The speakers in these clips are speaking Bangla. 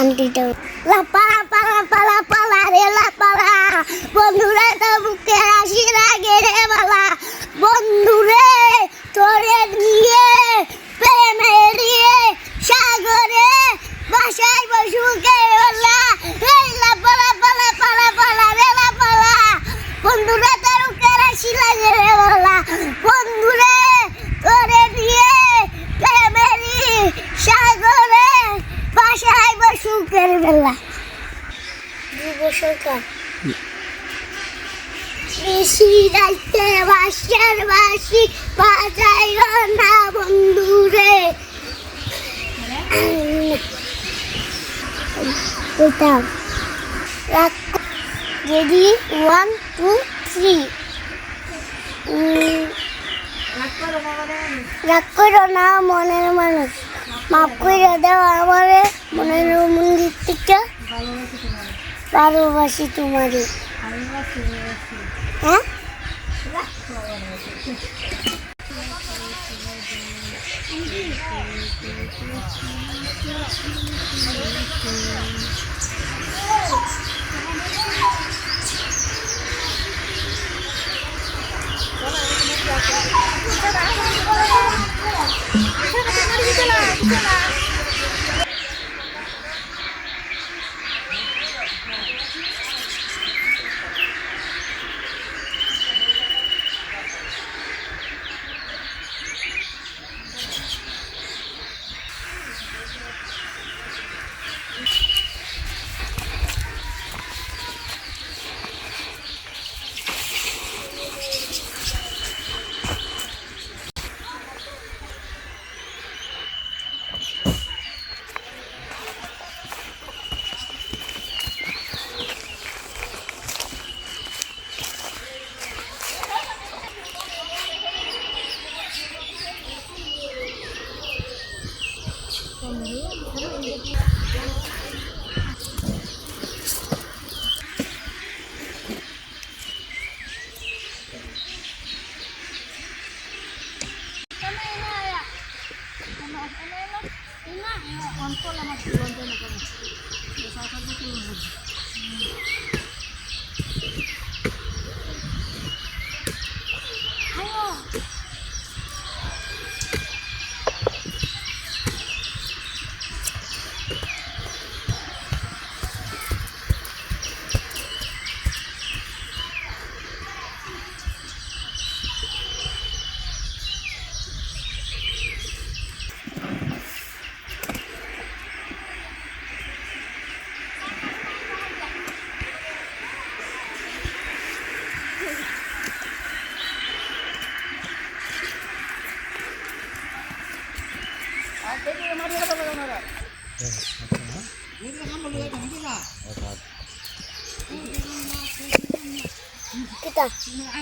আন্টিটা বন্ধুরা তোরে দিয়ে সাগরে বাসায় বসুকে বলা বন্ধুরা তোর বুকে হাসি লাগে রে বালা বন্ধুরে তোরে নিয়ে প্রেমেরি সাগরে বাসায় বসুকের বেলা যুব সরকার বেশি রাইতে বাসার বাসি বাজাই না বন্ধুরে এটা রাখ রেডি ওয়ান টু থ্রি রাগ না, মনের মানুষ। মাফ করে দাও আমার মনের মন্দির থেকে ভালোবাসি তোমারে। হ্যাঁ?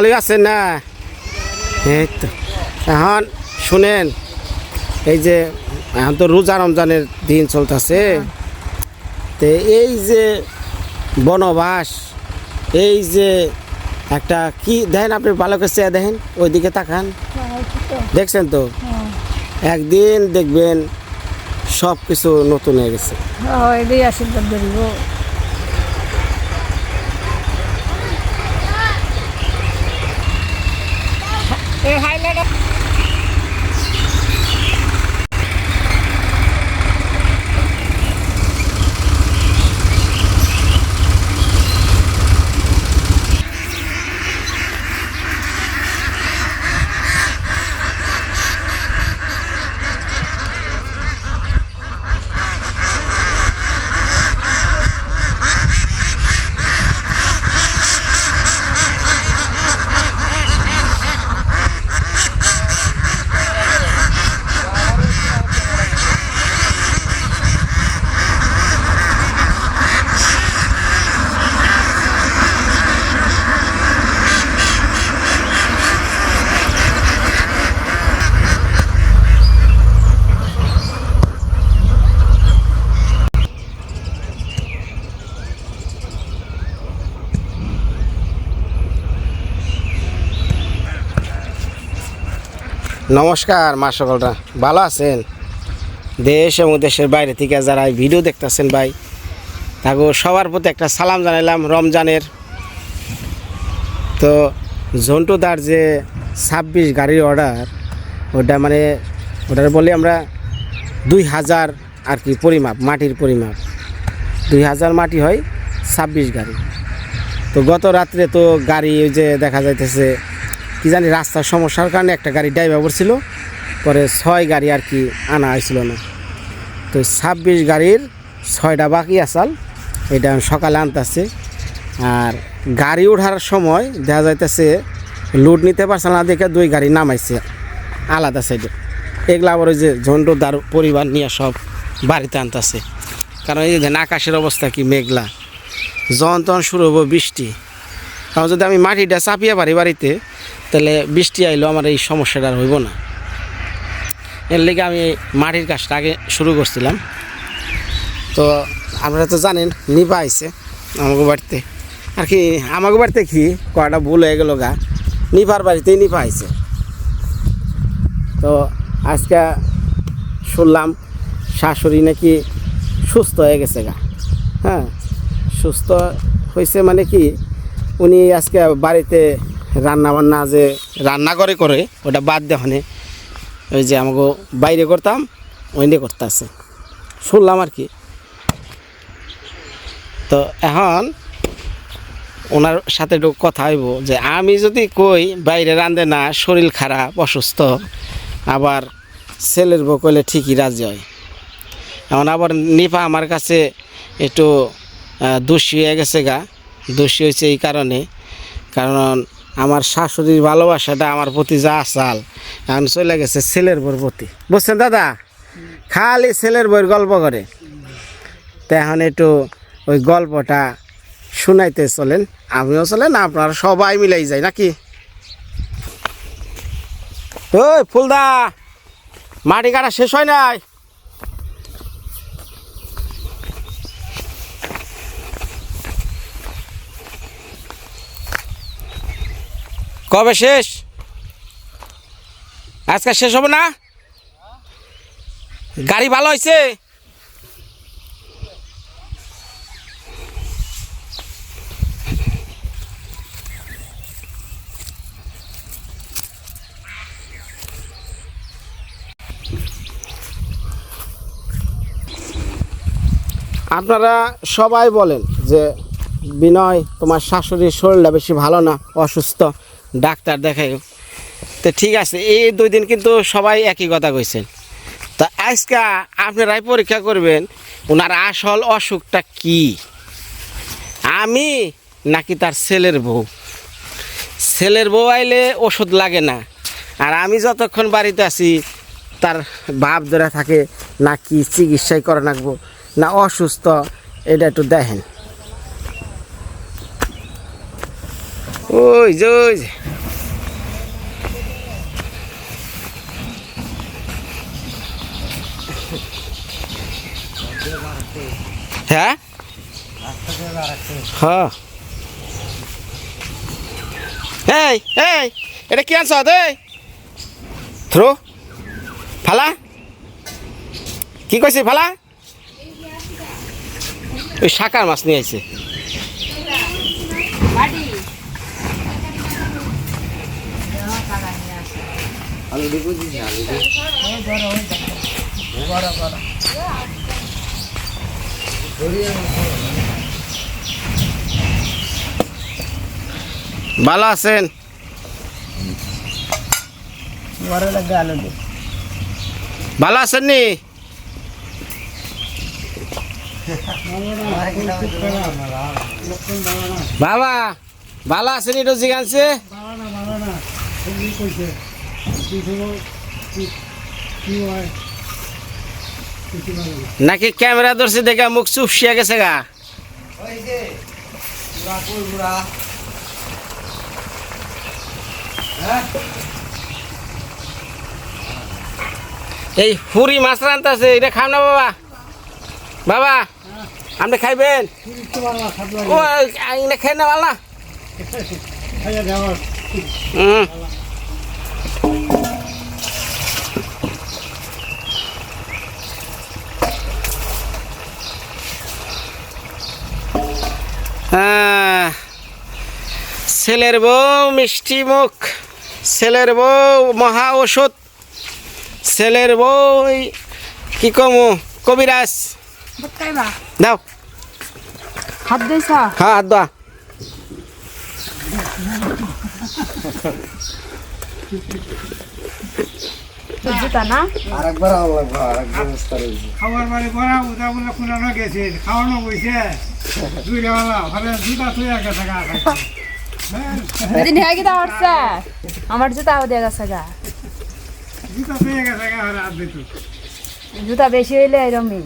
ভালোই আছেন না? এই তো। এখন শুনেন, এই যে এখন তো রোজা রমজানের দিন চলতেছে। তো এই যে বনবাস, এই যে একটা কি, দেখেন আপনি ভালো করে চেয়ে দেখেন, ওইদিকে তাকান। দেখছেন তো? একদিন দেখবেন সব কিছু নতুন হয়ে গেছে। নমস্কার, মা সকলরা। ভালো আছেন? দেশ এবং দেশের বাইরে থেকে যারা এই ভিডিও দেখতেছেন ভাই, তাকে সবার প্রতি একটা সালাম জানাইলাম রমজানের। তো ঝন্টুদার যে ছাব্বিশ গাড়ির অর্ডার ওটা মানে ওটার বলি আমরা দুই হাজার আর কি পরিমাপ, মাটির পরিমাপ। দুই হাজার মাটি হয় ছাব্বিশ গাড়ি। তো গত রাত্রে তো গাড়ি ওই যে দেখা যাইতেছে কি জানি রাস্তার সমস্যার কারণে একটা গাড়ি ড্রাইভার করছিল পরে ছয় গাড়ি আর কি আনা হয়েছিল না। তো ছাব্বিশ গাড়ির ছয়টা বাকি আসাল এটা আমি সকালে আনতেছে। আর গাড়ি ওঠার সময় দেখা যাইতেছে লোড নিতে পারছে না, দেখে দুই গাড়ি নামাইছে আলাদা সাইডে এগুলো আবার ওই যে ঝন্ডুদার পরিবার নিয়ে সব বাড়িতে আনতেছে। কারণ এই যে আকাশের অবস্থা কি মেঘলা যখন তখন শুরু হব বৃষ্টি। কারণ যদি আমি মাটিটা চাপিয়ে পারি বাড়িতে তাহলে বৃষ্টি আইলেও আমার এই সমস্যাটা আর হইব না। এর লেগে আমি মাটির কাজটা আগে শুরু করছিলাম। তো আপনারা তো জানেন, নিপা আইছে আমাকে বাড়িতে। আর কি আমাকে বাড়িতে কি, কয়টা ভুল হয়ে গেল গা। নিপার বাড়িতেই নিপা আইছে। তো আজকে শুনলাম শাশুড়ি নাকি সুস্থ হয়ে গেছে গা। হ্যাঁ সুস্থ হয়েছে মানে কি, উনি আজকে বাড়িতে রান্না বান্না যে রান্না করে করে, ওটা বাদ দেওয়ানে ওই যে আমাকে বাইরে করতাম ওই নিয়ে করতে আছে শুনলাম আর কি। তো এখন ওনার সাথে একটু কথা হইব যে, আমি যদি কই বাইরে রান্ধে না, শরীর খারাপ, অসুস্থ, আবার ছেলের বউ কইলে ঠিকই রাজি হয়। এখন আবার নিপা আমার কাছে একটু দোষী হয়ে গেছে গা। দোষী হয়েছে এই কারণে। কারণ আমার শাশুড়ির ভালোবাসাটা আমার প্রতি যা আসাল এখন চলে গেছে ছেলের বউর প্রতি। বুঝছেন দাদা? খালি ছেলের বইয়ের গল্প করে। তো এখন একটু ওই গল্পটা শুনাইতে চলেন, আমিও চলেন, আপনারা সবাই মিলাই যায় নাকি? ওই ফুলদা, মাটি কাটা শেষ হয় নাই? কবে শেষ? আজকে শেষ হবে না? গাড়ি ভালো হয়েছে আপনারা সবাই বলেন যে বিনয়, তোমার শাশুড়ির শরীরটা বেশি ভালো না, অসুস্থ? ডাক্তার দেখাই তো ঠিক আছে, এই দুই দিন কিন্তু সবাই একই কথা কইছেন তা আজকে আপনারাই পরীক্ষা করবেন, ওনার আসল অসুখটা কি? আমি নাকি তার ছেলের বউ? ছেলের বউ আইলে ওষুধ লাগে না। আর আমি যতক্ষণ বাড়িতে আছি, তার ভাব ধরে থাকে, না কি চিকিৎসাই করে রাখব না অসুস্থ, এটা একটু দেখেন। ওই যে ওই যে। হ্যাঁ? হ্যাঁ। এটা কি আনছ থ্রো। ফালা। কি কইছে ফালা? ওই শাকার মাছ নিয়ে আইছে। ভালো আছেন বড় লাগে আলু দে ভালো আছেন নি বাবা ভালো আছেন এটা জিগানছে বাবা না বাবা না তুমি কইছে কি নাকি ক্যামেরা ধরছে দেখে মুখ চুপসিয়া গেছে গা এই হুরি মাছ রান্তাছে এটা খাও না বাবা বাবা আপনি খাইবেন ও খাই না খাইয়া হুম ছেলের বউ মিষ্টি মুখ ছেলের বউ মহা ওষুধ ছেলের বউ কি কমু কবিরাজ। দাও। হাত দিছ? হ্যাঁ হাত দোয়া। তোর জুতা না? খাওয়ার বাড়ি বড়া উদা বলে কুনানো গেছে খাওয়ানো বইছে দুই বেলা ভাবে দুটা তুই একা থাকা দিন হয়ে। আমার জুতা দিয়ে গেছে গা। তুই একা থাকা জুতা বেশি হইলে এরমই।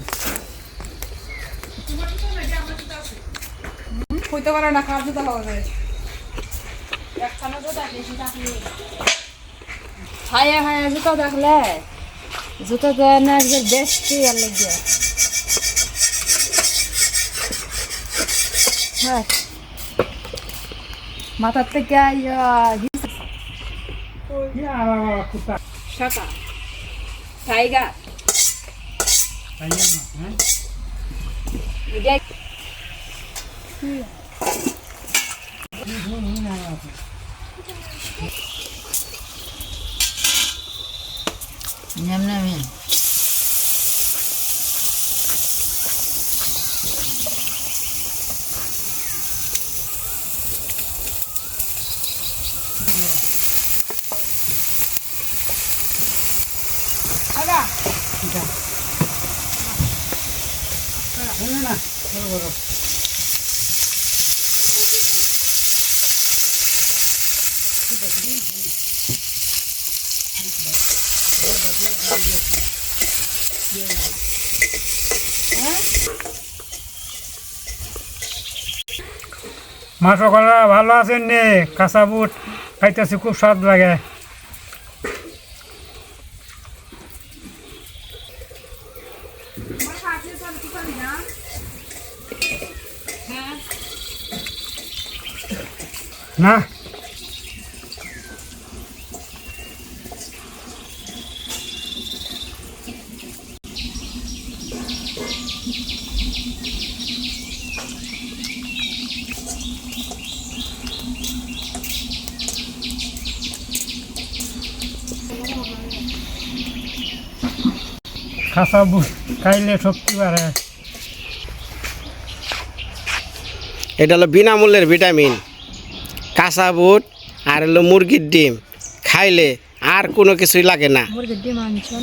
হইতে পারে না কার জুতা হবে হায়া হায়া জুতা দেখলে? জুতা দেয় না আজকে বেশি আর লাগে। হ্যাঁ। মাথার থেকে ইয়া কুত্তা শাকা টাইগার খাইয়া না হ্যাঁ এটা Nyam-nyam মা সকলরা ভালো আছেন নে? কাঁচা বুট খাইতেছি খুব স্বাদ লাগে। না? বুট খাইলে শক্তি বাড়ে। এটা হলো বিনামূল্যের ভিটামিন। কাঁচা বুট আর হলো মুরগির ডিম। খাইলে আর কোনো কিছুই লাগে না। মুরগির ডিম আনছেন।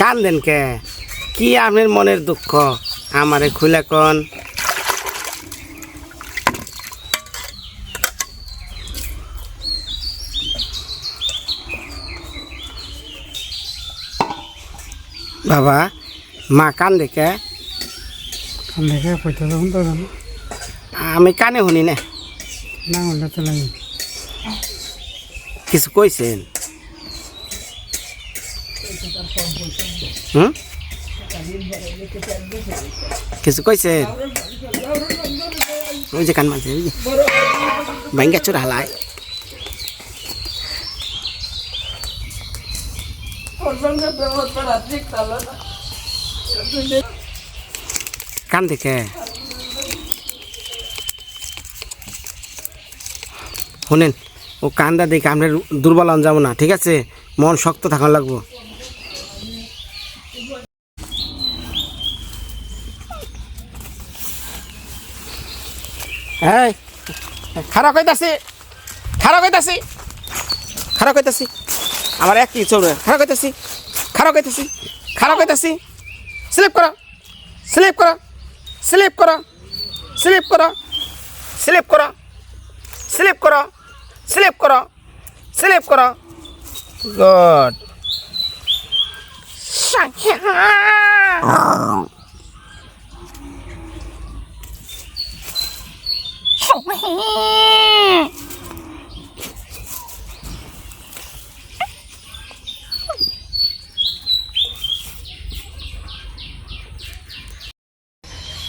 কান দেন কে? কি আপনার মনের দুঃখ? আমারে খুলে কন? বাবা, মা কান দেখে দেখে পয়সা জানো আমি কানে শুনি না। না হলে তো লাগে। কিছু কইছেন? হুম? কিছু কইছেন? ওই যে কান মাঝে ভাঙ্গা চোর হালায়। কান দেখে। শুনেন, ও কান্দা দেখে আমরা দুর্বল হন যাব না, ঠিক আছে? মন শক্ত থাকা লাগবো। এই খারাপ কইতাছি খারাপ কইতাছি খারাপ কইতাছি। আমার এক কি চৌড়ে খারাপ কইতাছি খারাপ কইতাছি খারাপ কইতাছি। স্লিপ করো স্লিপ করো স্লিপ করো স্লিপ করো স্লিপ করো স্লিপ করো। স্লিপ করো। স্লিপ করো।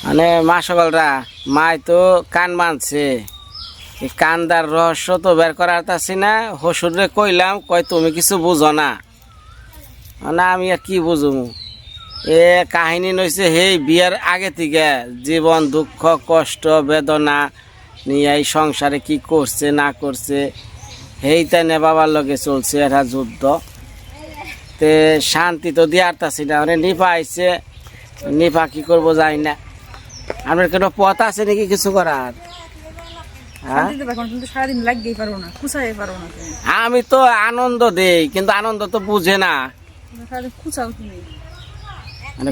মানে মা সকলরা মাই তো কান মানছে কান্দার রহস্য তো বের করার তাছি না। হসুরে কইলাম, কয়, তুমি কিছু বুঝো না। না, আমি আর কি বুঝব এ কাহিনী নইছে সেই বিয়ের আগে থেকে। জীবন, দুঃখ, কষ্ট, বেদনা নিয়ে এই সংসারে কি করছে, না করছে, সেইটা নে বাবার লগে চলছে এটা যুদ্ধ। তে শান্তি তো দিয়ার তাছি না। মানে নিপা আইছে। নিপা কি করব জানি না। আপনার কোনো পথ আছে নাকি কিছু করার? আমি তো আনন্দ দেই কিন্তু আনন্দ তো বুঝে না। মানে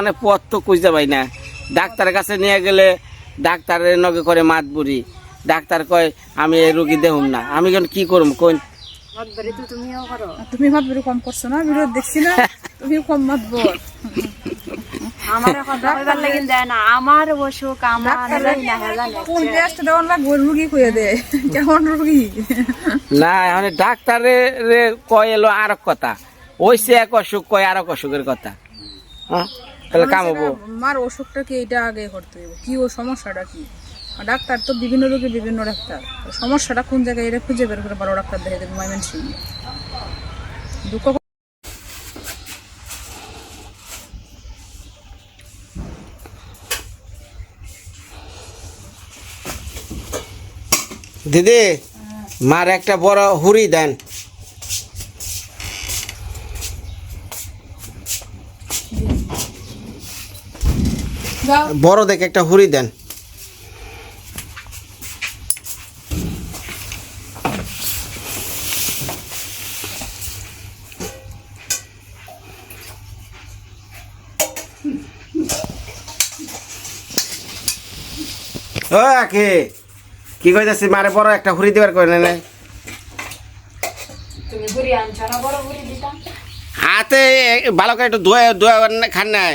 অনেক পথ তো খুঁজতে পাই না। ডাক্তারের কাছে নিয়ে গেলে ডাক্তারের নগে করে মাত বুড়ি ডাক্তার কয় আমি এই রুগী দেহুম না। আমি কেন কি করব কোন তুমি ভাত বেরো কম করছ না? ভিডিও দেখছি না। তুমি কম আমার আমার অসুখ আমার কোন টেস্ট দেওয়ার লাগবে রুগী কেমন রুগী না ডাক্তারের কয় এলো আর এক কথা। ওইসে এক অসুখ কয় আর এক অসুখের কথা। হ্যাঁ তাহলে কাম হব। মার অসুখটা কি এটা আগে করতে হবে কি ও সমস্যাটা কি? ডাক্তার তো বিভিন্ন রোগী বিভিন্ন ডাক্তার। সমস্যাটা কোন জায়গায়? এটা খুঁজে বের করে বড় ডাক্তার দেখে দেবে ময়মন সিং দুঃখ দিদি মার একটা বড় হুড়ি দেন। বড় দেখে একটা হুড়ি দেন। আখি কি কইতাছি মারে বড় একটা হুড়ি দিবার কই না তুমি ঘুরি আনছো না বড় ঘুরি দিতাম হাতে ভালো করে একটু ধোয়া ধোয়া খান নাই।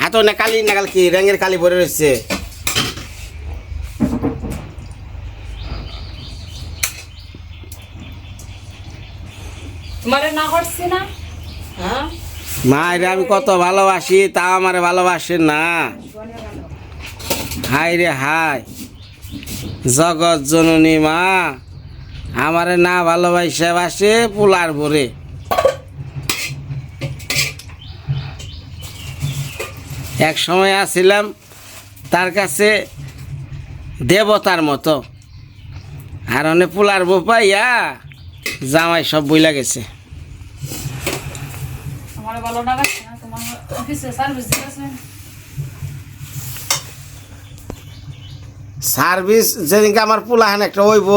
হাতে না কালি নাগাল কি রঙের কালি ভরে রয়েছে না না? মায়ের আমি কত ভালোবাসি তা আমার ভালোবাসে না। হাই রে হাই জগৎ জননী মা, আমারে না ভালোবাসে বাসে পোলার ভরে। এক সময় আসছিলাম তার কাছে দেবতার মতো। আর অনেক পোলার বউ পাইয়া জামাই সব বইলা গেছে। আমার ভালো না তোমার অফিসে সার্ভিস সার্ভিস যেদিনকে আমার পুলাহান একটা হইব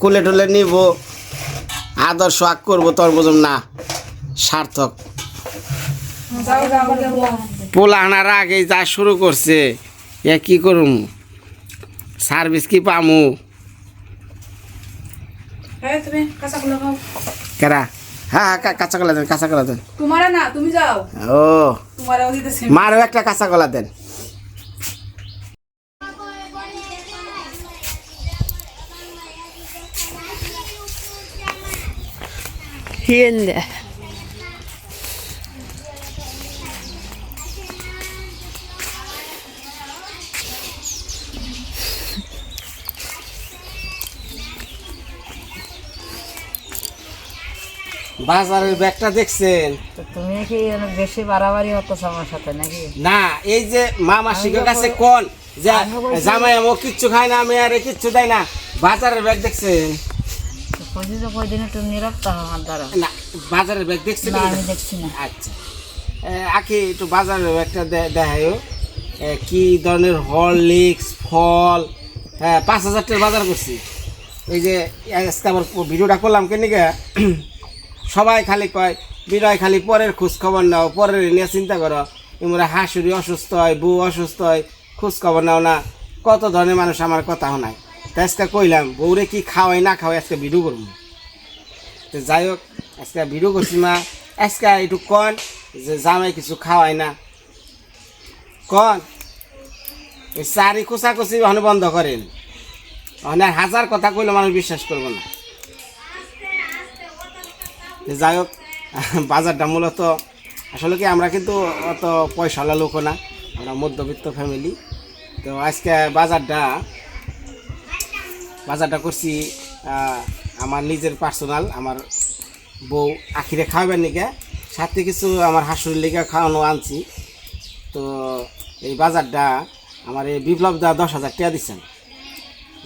কুলে টুলে নিব আদর্শ আগ করব তোর বুঝুম না সার্থক। পোলাহানার আগে যা শুরু করছে এ কি করুম? সার্ভিস কি পামু? কাঁচা কলা কেরা? হ্যাঁ হ্যাঁ কাঁচা কলা দেন কাঁচা কলা দেন। তোমারে না তুমি যাও। ও। মারও একটা কাঁচা কলা দেন। হিন্দে বাজারের ব্যাগটা দেখছেন? তুমি কি বেশি বাড়াবাড়ি হতো আমার সাথে নাকি? না এই যে মা মাসিকের কাছে কোন যে জামাই আমো কিচ্ছু খায় না আমি আরে কিচ্ছু দেয় না বাজারের ব্যাগ দেখছেন? বলছি তো কয়দিন একটু নীরব আমার দ্বারা। না বাজারের ব্যাগ দেখছেন না আমি দেখছি না। আচ্ছা। আখি একটু বাজারের ব্যাগটা দেখায়ও কি ধরনের হরলিক্স ফল? হ্যাঁ পাঁচ হাজার টাকার বাজার করছি। এই যে আজকে আবার ভিডিওটা করলাম কেন সবাই খালি কয় বিনয় খালি পরের খোঁজ খবর নাও পরের নিয়ে চিন্তা করো। তোমরা হাসুরি অসুস্থ হয় বউ অসুস্থ হয় খোঁজ খবর নাও না। কত ধরনের মানুষ আমার কথা শোনায় তাই আজকে কইলাম, বউরে কি খাওয়াই, না খাওয়াই আজকে ভিডিও করব? তো যাই হোক, আজকে ভিডিও করছি মা। আজকে একটু কন যে জামাই কিছু খাওয়াই না। কন, এই চারি কুচাকুচি ওখানে বন্ধ করেন। ওখানে হাজার কথা কইলে মানুষ বিশ্বাস করব না। যাই হোক, বাজারটা মূলত, আসলে কি আমরা কিন্তু অত পয়সাওয়ালা লোকও না, আমরা মধ্যবিত্ত ফ্যামিলি তো আজকে বাজারটা বাজারটা করছি আমার নিজের পার্সোনাল আমার বউ আখিরে খাওয়াবেন নিকে? সাথে কিছু আমার হাসুরের লিগে খাওয়ানো আনছি। তো এই বাজারটা আমার এই বিপ্লব দা দশ হাজার টাকা দিচ্ছেন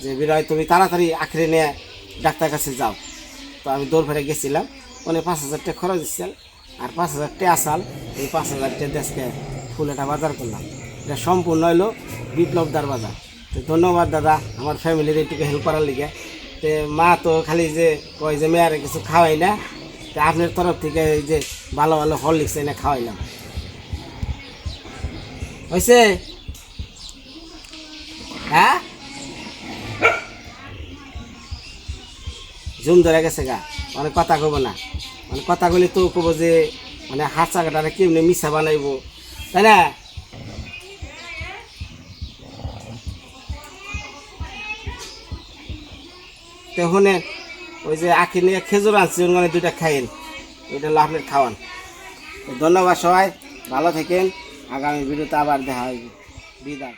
যে বিরয় তুমি তাড়াতাড়ি আখড়ে নিয়ে ডাক্তার কাছে যাও। তো আমি দৌড় ফেরে গেছিলাম, উনি পাঁচ হাজার টাকা খরচ দিচ্ছেন। আর পাঁচ হাজার টাকা আসাল, এই পাঁচ হাজার টাকা দেশকে ফুলেটা বাজার করলাম। এটা সম্পূর্ণ হইল বিপ্লবদার বাজার। তো ধন্যবাদ, দাদা। আমার ফ্যামিলির একটু হেল্প করার লিগে। তো মা তো খালি যে কয় যে মেয়ারে কিছু খাওয়াই না, তো আপনার তরফ থেকে এই যে ভালো ভালো হরলিক্স এনে খাওয়াইলাম। হয়েছে হ্যাঁ? জুম ধরে গেছে গা মানে কথা কব না। মানে কথা কইলে তো কব যে মানে হাত চাকাটা কেমনি মিশা বানাইব, তাই না? তখন ওই যে আখি নিয়ে খেজুর আনছি মানে দুইটা খাইন ওইটা আপনার খাওয়ান। ধন্যবাদ সবাই, ভালো থাকেন। আগামী ভিডিওতে আবার দেখা হয় বিদায়।